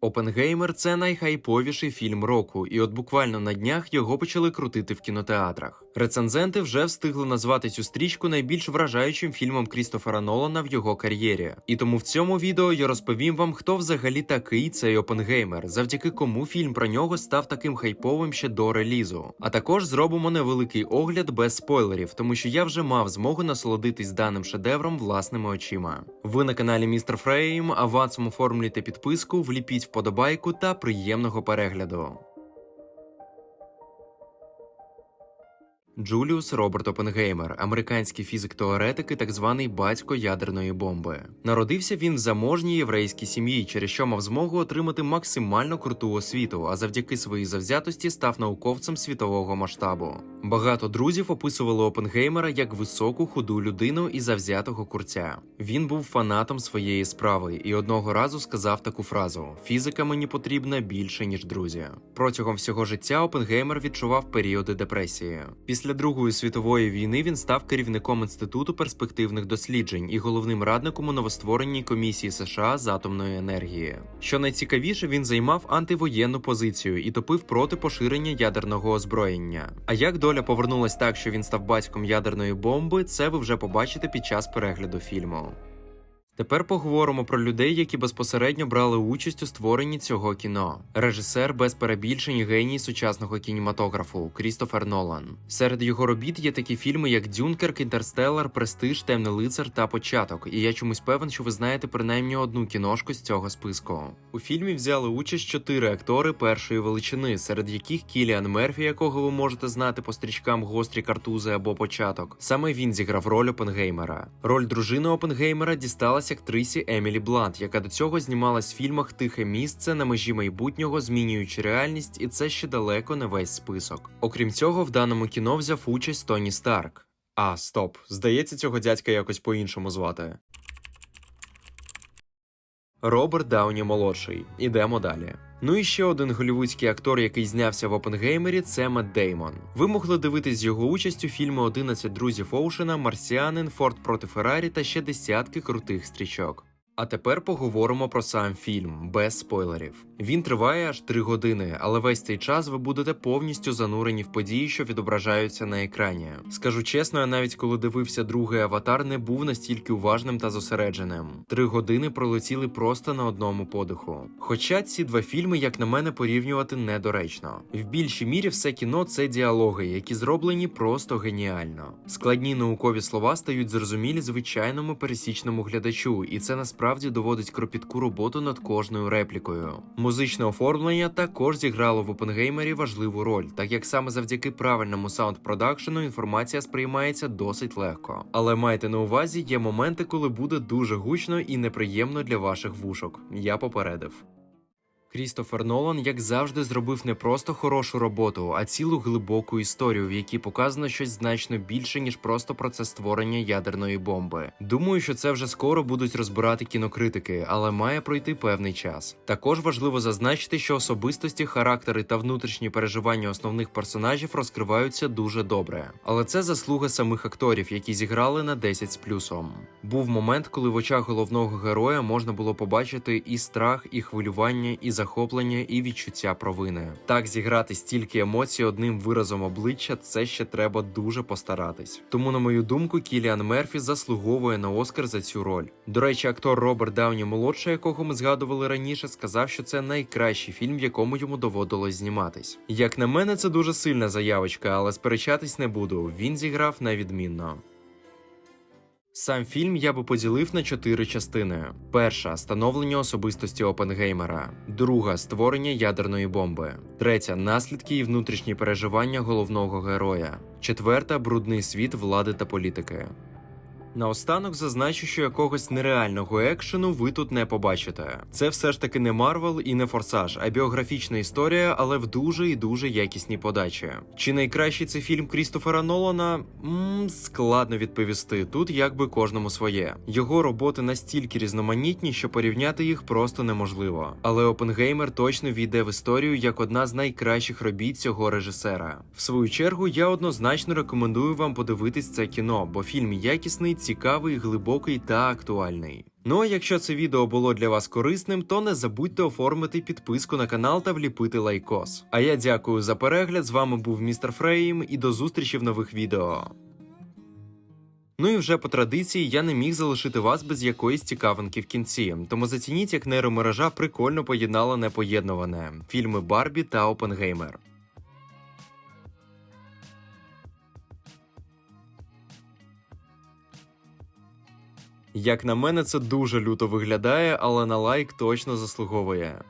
Опенгеймер це найхайповіший фільм року, і от буквально на днях його почали крутити в кінотеатрах. Рецензенти вже встигли назвати цю стрічку найбільш вражаючим фільмом Крістофера Нолана в його кар'єрі. І тому в цьому відео я розповім вам, хто взагалі такий цей Опенгеймер, завдяки кому фільм про нього став таким хайповим ще до релізу. А також зробимо невеликий огляд без спойлерів, тому що я вже мав змогу насолодитись даним шедевром власними очима. Ви на каналі Містер Фрейм, а ватсом оформлюйте підписку, вліпіть вподобайку та приємного перегляду. Джуліус Роберт Опенгеймер, американський фізик-теоретик і так званий батько ядерної бомби. Народився він в заможній єврейській сім'ї, через що мав змогу отримати максимально круту освіту, а завдяки своїй завзятості став науковцем світового масштабу. Багато друзів описували Опенгеймера як високу худу людину і завзятого курця. Він був фанатом своєї справи і одного разу сказав таку фразу: Фізика мені потрібна більше ніж друзі. Протягом всього життя Опенгеймер відчував періоди депресії. Після Другої світової війни він став керівником інституту перспективних досліджень і головним радником у новоствореній комісії США з атомної енергії. Що найцікавіше, він займав антивоєнну позицію і топив проти поширення ядерного озброєння. А як доля повернулась так, що він став батьком ядерної бомби, це ви вже побачите під час перегляду фільму. Тепер поговоримо про людей, які безпосередньо брали участь у створенні цього кіно. Режисер без перебільшень геній сучасного кінематографу Крістофер Нолан. Серед його робіт є такі фільми, як Дюнкерк, Інтерстеллар, Престиж, Темний лицар та Початок. І я чомусь певен, що ви знаєте принаймні одну кіношку з цього списку. У фільмі взяли участь чотири актори першої величини, серед яких Кіліан Мерфі, якого ви можете знати по стрічкам гострі картузи або початок. Саме він зіграв роль Опенгеймера. Роль дружини Опенгеймера дісталась актрисі Емілі Блант, яка до цього знімалась в фільмах Тихе місце на межі майбутнього, змінюючи реальність, і це ще далеко не весь список. Окрім цього, в даному кіно взяв участь Тоні Старк. А, стоп, здається, цього дядька якось по-іншому звати. Роберт Дауні молодший. Ідемо далі. Ну і ще один голівудський актор, який знявся в Опенгеймері, це Мет Деймон. Ви могли дивитись його участь у фільми «11 друзів Оушена, Марсіанин, Форд проти Феррарі та ще десятки крутих стрічок. А тепер поговоримо про сам фільм без спойлерів. Він триває аж 3 години, але весь цей час ви будете повністю занурені в події, що відображаються на екрані. Скажу чесно, я навіть коли дивився другий аватар, не був настільки уважним та зосередженим. Три години пролетіли просто на одному подиху. Хоча ці два фільми, як на мене, порівнювати недоречно. В більшій мірі все кіно це діалоги, які зроблені просто геніально. Складні наукові слова стають зрозумілі звичайному пересічному глядачу, і це насправді доводить кропітку роботу над кожною реплікою. Музичне оформлення також зіграло в Опенгеймері важливу роль, так як саме завдяки правильному саунд-продакшену інформація сприймається досить легко. Але майте на увазі, є моменти, коли буде дуже гучно і неприємно для ваших вушок. Я попередив. Крістофер Нолан, як завжди, зробив не просто хорошу роботу, а цілу глибоку історію, в якій показано щось значно більше, ніж просто процес створення ядерної бомби. Думаю, що це вже скоро будуть розбирати кінокритики, але має пройти певний час. Також важливо зазначити, що особистості, характери та внутрішні переживання основних персонажів розкриваються дуже добре. Але це заслуга самих акторів, які зіграли на 10 з плюсом. Був момент, коли в очах головного героя можна було побачити і страх, і хвилювання, і захоплення, і відчуття провини. Так зіграти стільки емоцій одним виразом обличчя це ще треба дуже постаратись. Тому, на мою думку, Кіліан Мерфі заслуговує на Оскар за цю роль. До речі, актор Роберт Дауні молодший, якого ми згадували раніше, сказав, що це найкращий фільм, в якому йому доводилось зніматись. Як на мене, це дуже сильна заявочка, але сперечатись не буду. Він зіграв на відмінно. Сам фільм я би поділив на чотири частини: перша становлення особистості Опенгеймера, друга створення ядерної бомби, третя наслідки і внутрішні переживання головного героя, четверта брудний світ влади та політики. Наостанок зазначу, що якогось нереального екшену ви тут не побачите. Це все ж таки не Марвел і не Форсаж, а біографічна історія, але в дуже і дуже якісній подачі. Чи найкращий це фільм Крістофера Нолана? Ммм, складно відповісти. Тут якби кожному своє. Його роботи настільки різноманітні, що порівняти їх просто неможливо. Але Опенгеймер точно війде в історію як одна з найкращих робіт цього режисера. В свою чергу я однозначно рекомендую вам подивитись це кіно, бо фільм якісний, цікавий, глибокий та актуальний. Ну а якщо це відео було для вас корисним, то не забудьте оформити підписку на канал та вліпити лайкос. А я дякую за перегляд. З вами був містер Фрейм і до зустрічі в нових відео. Ну і вже по традиції я не міг залишити вас без якоїсь цікавинки в кінці, тому зацініть, як нейромережа прикольно поєднала непоєднуване фільми Барбі та Опенгеймер. Як на мене, це дуже люто виглядає, але на лайк точно заслуговує.